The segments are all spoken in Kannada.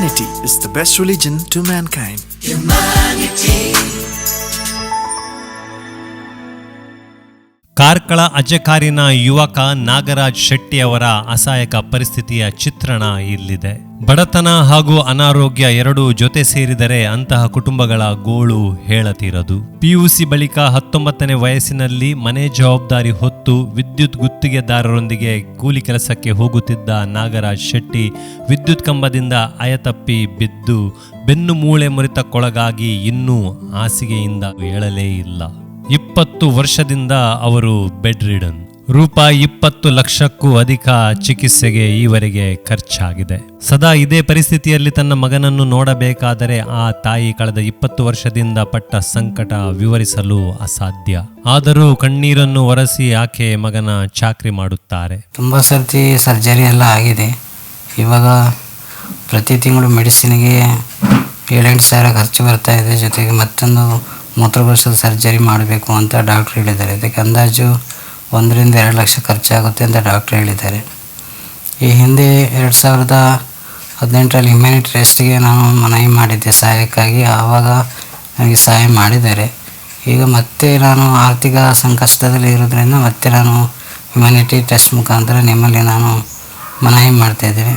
Humanity is the best religion to mankind. Karkala ಅಜಕಾರಿನ ಯುವಕ ನಾಗರಾಜ್ ಶೆಟ್ಟಿ ಅವರ ಅಸಹಾಯಕ ಪರಿಸ್ಥಿತಿಯ ಚಿತ್ರಣ ಇಲ್ಲಿದೆ ಬಡತನ ಹಾಗೂ ಅನಾರೋಗ್ಯ ಎರಡೂ ಜೊತೆ ಸೇರಿದರೆ ಅಂತಹ ಕುಟುಂಬಗಳ ಗೋಳು ಹೇಳತೀರದು. ಪಿಯುಸಿ ಬಳಿಕ ಹತ್ತೊಂಬತ್ತನೇ ವಯಸ್ಸಿನಲ್ಲಿ ಮನೆ ಜವಾಬ್ದಾರಿ ಹೊತ್ತು ವಿದ್ಯುತ್ ಗುತ್ತಿಗೆದಾರರೊಂದಿಗೆ ಕೂಲಿ ಕೆಲಸಕ್ಕೆ ಹೋಗುತ್ತಿದ್ದ ನಾಗರಾಜ್ ಶೆಟ್ಟಿ ವಿದ್ಯುತ್ ಕಂಬದಿಂದ ಅಯತಪ್ಪಿ ಬಿದ್ದು ಬೆನ್ನು ಮೂಳೆ ಮುರಿತಕ್ಕೊಳಗಾಗಿ ಇನ್ನೂ ಹಾಸಿಗೆಯಿಂದ ಹೇಳಲೇ ಇಲ್ಲ. ಇಪ್ಪತ್ತು ವರ್ಷದಿಂದ ಅವರು ಬೆಡ್ ರಿಡನ್ ರೂಪಾಯಿ ಇಪ್ಪತ್ತು ಲಕ್ಷಕ್ಕೂ ಅಧಿಕ ಚಿಕಿತ್ಸೆಗೆ ಈವರೆಗೆ ಖರ್ಚಾಗಿದೆ. ಸದಾ ಇದೇ ಪರಿಸ್ಥಿತಿಯಲ್ಲಿ ತನ್ನ ಮಗನನ್ನು ನೋಡಬೇಕಾದರೆ ಆ ತಾಯಿ ಕಳೆದ ಇಪ್ಪತ್ತು ವರ್ಷದಿಂದ ಪಟ್ಟ ಸಂಕಟ ವಿವರಿಸಲು ಅಸಾಧ್ಯ. ಆದರೂ ಕಣ್ಣೀರನ್ನು ಒರೆಸಿ ಆಕೆ ಮಗನ ಚಾಕ್ರಿ ಮಾಡುತ್ತಾರೆ. ತುಂಬ ಸರ್ತಿ ಸರ್ಜರಿ ಎಲ್ಲ ಆಗಿದೆ. ಇವಾಗ ಪ್ರತಿ ತಿಂಗಳು ಮೆಡಿಸಿನ್ಗೆ ಏಳೆಂಟು ಸಾವಿರ ಖರ್ಚು ಬರ್ತಾ ಇದೆ. ಜೊತೆಗೆ ಮತ್ತೊಂದು ಮೂತ್ರಕೋಶದ ಸರ್ಜರಿ ಮಾಡಬೇಕು ಅಂತ ಡಾಕ್ಟ್ರ್ ಹೇಳಿದ್ದಾರೆ. ಅದಕ್ಕೆ ಅಂದಾಜು ಒಂದರಿಂದ ಎರಡು ಲಕ್ಷ ಖರ್ಚಾಗುತ್ತೆ ಅಂತ ಡಾಕ್ಟ್ರ್ ಹೇಳಿದ್ದಾರೆ. ಈ ಹಿಂದೆ ಎರಡು ಸಾವಿರದ ಹದಿನೆಂಟರಲ್ಲಿ ಹ್ಯುಮ್ಯಾನಿಟಿ ಟೆಸ್ಟ್ಗೆ ನಾನು ಮನವಿ ಮಾಡಿದ್ದೆ ಸಹಾಯಕ್ಕಾಗಿ. ಆವಾಗ ನನಗೆ ಸಹಾಯ ಮಾಡಿದ್ದಾರೆ. ಈಗ ಮತ್ತೆ ನಾನು ಆರ್ಥಿಕ ಸಂಕಷ್ಟದಲ್ಲಿ ಇರೋದ್ರಿಂದ ಮತ್ತೆ ನಾನು ಹ್ಯುಮ್ಯಾನಿಟಿ ಟೆಸ್ಟ್ ಮುಖಾಂತರ ನಿಮ್ಮಲ್ಲಿ ನಾನು ಮನವಿ ಮಾಡ್ತಾಯಿದ್ದೇನೆ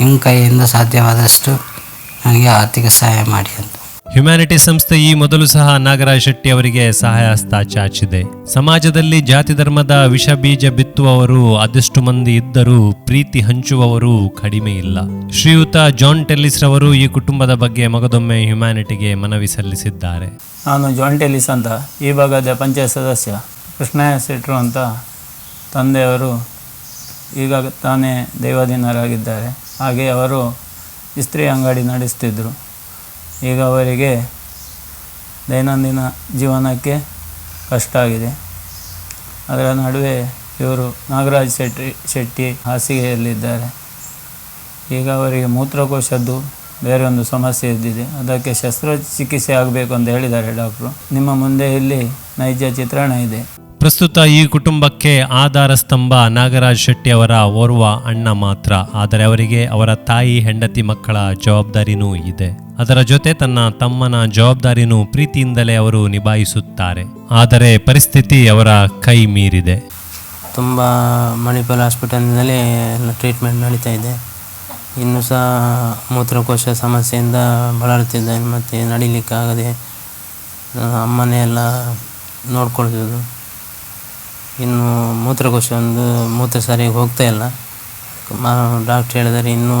ನಿಮ್ಮ ಕೈಯಿಂದ ಸಾಧ್ಯವಾದಷ್ಟು ನನಗೆ ಆರ್ಥಿಕ ಸಹಾಯ ಮಾಡಿ ಅಂತ. ಹ್ಯುಮ್ಯಾನಿಟಿ ಸಂಸ್ಥೆ ಈ ಮೊದಲು ಸಹ ನಾಗರಾಜ್ ಶೆಟ್ಟಿ ಅವರಿಗೆ ಸಹಾಯ ಹಸ್ತ ಚಾಚಿದೆ. ಸಮಾಜದಲ್ಲಿ ಜಾತಿ ಧರ್ಮದ ವಿಷ ಬೀಜ ಬಿತ್ತುವವರು ಅದೆಷ್ಟು ಮಂದಿ ಇದ್ದರೂ ಪ್ರೀತಿ ಹಂಚುವವರು ಕಡಿಮೆ ಇಲ್ಲ. ಶ್ರೀಯುತ ಜಾನ್ ಟೆಲ್ಲಿಸ್ ರವರು ಈ ಕುಟುಂಬದ ಬಗ್ಗೆ ಮಗದೊಮ್ಮೆ ಹ್ಯುಮ್ಯಾನಿಟಿಗೆ ಮನವಿ ಸಲ್ಲಿಸಿದ್ದಾರೆ. ನಾನು ಜಾನ್ ಟೆಲ್ಲಿಸ್ ಅಂತ, ಈ ಭಾಗದ ಪಂಚಾಯತ್ ಸದಸ್ಯ ಕೃಷ್ಣಯ್ಯ ಶೆಟ್ರು ಅಂತ ತಂದೆಯವರು ಈಗ ತಾನೇ ದೈವಾಧೀನರಾಗಿದ್ದಾರೆ. ಹಾಗೆ ಅವರು ಇಸ್ತ್ರಿ ಅಂಗಡಿ ನಡೆಸ್ತಿದ್ದರು ಈಗ ಅವರಿಗೆ ದೈನಂದಿನ ಜೀವನಕ್ಕೆ ಕಷ್ಟ ಆಗಿದೆ. ಅದರ ನಡುವೆ ಇವರು ನಾಗರಾಜ್ ಶೆಟ್ಟಿ ಶೆಟ್ಟಿ ಹಾಸಿಗೆಯಲ್ಲಿದ್ದಾರೆ. ಈಗ ಅವರಿಗೆ ಮೂತ್ರಕೋಶದ್ದು ಬೇರೆ ಒಂದು ಸಮಸ್ಯೆ ಇದ್ದಿದೆ. ಅದಕ್ಕೆ ಶಸ್ತ್ರಚಿಕಿತ್ಸೆ ಆಗಬೇಕು ಅಂತ ಹೇಳಿದ್ದಾರೆ ಡಾಕ್ಟ್ರು. ನಿಮ್ಮ ಮುಂದೆ ಇಲ್ಲಿ ನೈಜ ಚಿತ್ರಣ ಇದೆ. ಪ್ರಸ್ತುತ ಈ ಕುಟುಂಬಕ್ಕೆ ಆಧಾರ ಸ್ತಂಭ ನಾಗರಾಜ್ ಶೆಟ್ಟಿ ಅವರ ಓರ್ವ ಅಣ್ಣ ಮಾತ್ರ. ಆದರೆ ಅವರಿಗೆ ಅವರ ತಾಯಿ, ಹೆಂಡತಿ ಮಕ್ಕಳ ಜವಾಬ್ದಾರಿನೂ ಇದೆ. ಅದರ ಜೊತೆ ತನ್ನ ತಮ್ಮನ ಜವಾಬ್ದಾರಿನೂ ಪ್ರೀತಿಯಿಂದಲೇ ಅವರು ನಿಭಾಯಿಸುತ್ತಾರೆ. ಆದರೆ ಪರಿಸ್ಥಿತಿ ಅವರ ಕೈ ಮೀರಿದೆ. ತುಂಬ ಮಣಿಪಾಲ್ ಹಾಸ್ಪಿಟಲ್ನಲ್ಲಿ ಎಲ್ಲ ಟ್ರೀಟ್ಮೆಂಟ್ ನಡೀತಾ ಇದೆ. ಇನ್ನೂ ಸಹ ಮೂತ್ರಕೋಶ ಸಮಸ್ಯೆಯಿಂದ ಬಳಲುತ್ತಿದ್ದೇನೆ, ಮತ್ತು ನಡಿಲಿಕ್ಕಾಗದೆ ಅಮ್ಮನೇ ಎಲ್ಲ ನೋಡ್ಕೊಳ್ತಿದ್ದು ಇನ್ನು ಮೂತ್ರಕೋಶ ಒಂದು ಮೂತ್ರ ಸರಿಯಾಗಿ ಹೋಗ್ತಾ ಇಲ್ಲ. ಡಾಕ್ಟ್ರ್ ಹೇಳಿದರೆ ಇನ್ನೂ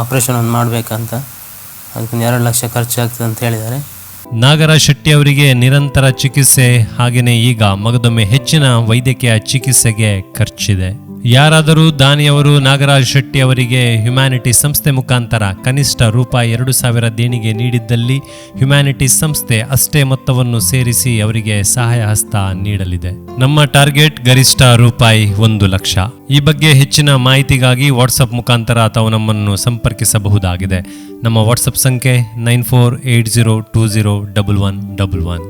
ಆಪ್ರೇಷನ್ ಒಂದು ಮಾಡಬೇಕಂತ. ಅದಕ್ಕೊಂದು ಎರಡು ಲಕ್ಷ ಖರ್ಚಾಗ್ತದೆ ಅಂತ ಹೇಳಿದ್ದಾರೆ ನಾಗರಾಜ್ ಶೆಟ್ಟಿ ಅವರಿಗೆ ನಿರಂತರ ಚಿಕಿತ್ಸೆ ಹಾಗೆಯೇ ಈಗ ಮಗದೊಮ್ಮೆ ಹೆಚ್ಚಿನ ವೈದ್ಯಕೀಯ ಚಿಕಿತ್ಸೆಗೆ ಖರ್ಚಿದೆ. ಯಾರಾದರೂ ದಾನಿಯವರು ನಾಗರಾಜ್ ಶೆಟ್ಟಿ ಅವರಿಗೆ ಹ್ಯುಮ್ಯಾನಿಟಿ ಸಂಸ್ಥೆ ಮುಖಾಂತರ ಕನಿಷ್ಠ ರೂಪಾಯಿ ಎರಡು ಸಾವಿರ ದೇಣಿಗೆ ನೀಡಿದ್ದಲ್ಲಿ ಹ್ಯುಮ್ಯಾನಿಟಿ ಸಂಸ್ಥೆ ಅಷ್ಟೇ ಮೊತ್ತವನ್ನು ಸೇರಿಸಿ ಅವರಿಗೆ ಸಹಾಯ ಹಸ್ತ ನೀಡಲಿದೆ. ನಮ್ಮ ಟಾರ್ಗೆಟ್ ಗರಿಷ್ಠ ರೂಪಾಯಿ ಒಂದು ಲಕ್ಷ. ಈ ಬಗ್ಗೆ ಹೆಚ್ಚಿನ ಮಾಹಿತಿಗಾಗಿ ವಾಟ್ಸಪ್ ಮುಖಾಂತರ ಅಥವಾ ನಮ್ಮನ್ನು ಸಂಪರ್ಕಿಸಬಹುದಾಗಿದೆ. ನಮ್ಮ ವಾಟ್ಸಪ್ ಸಂಖ್ಯೆ nine four eight zero two zero double one double one.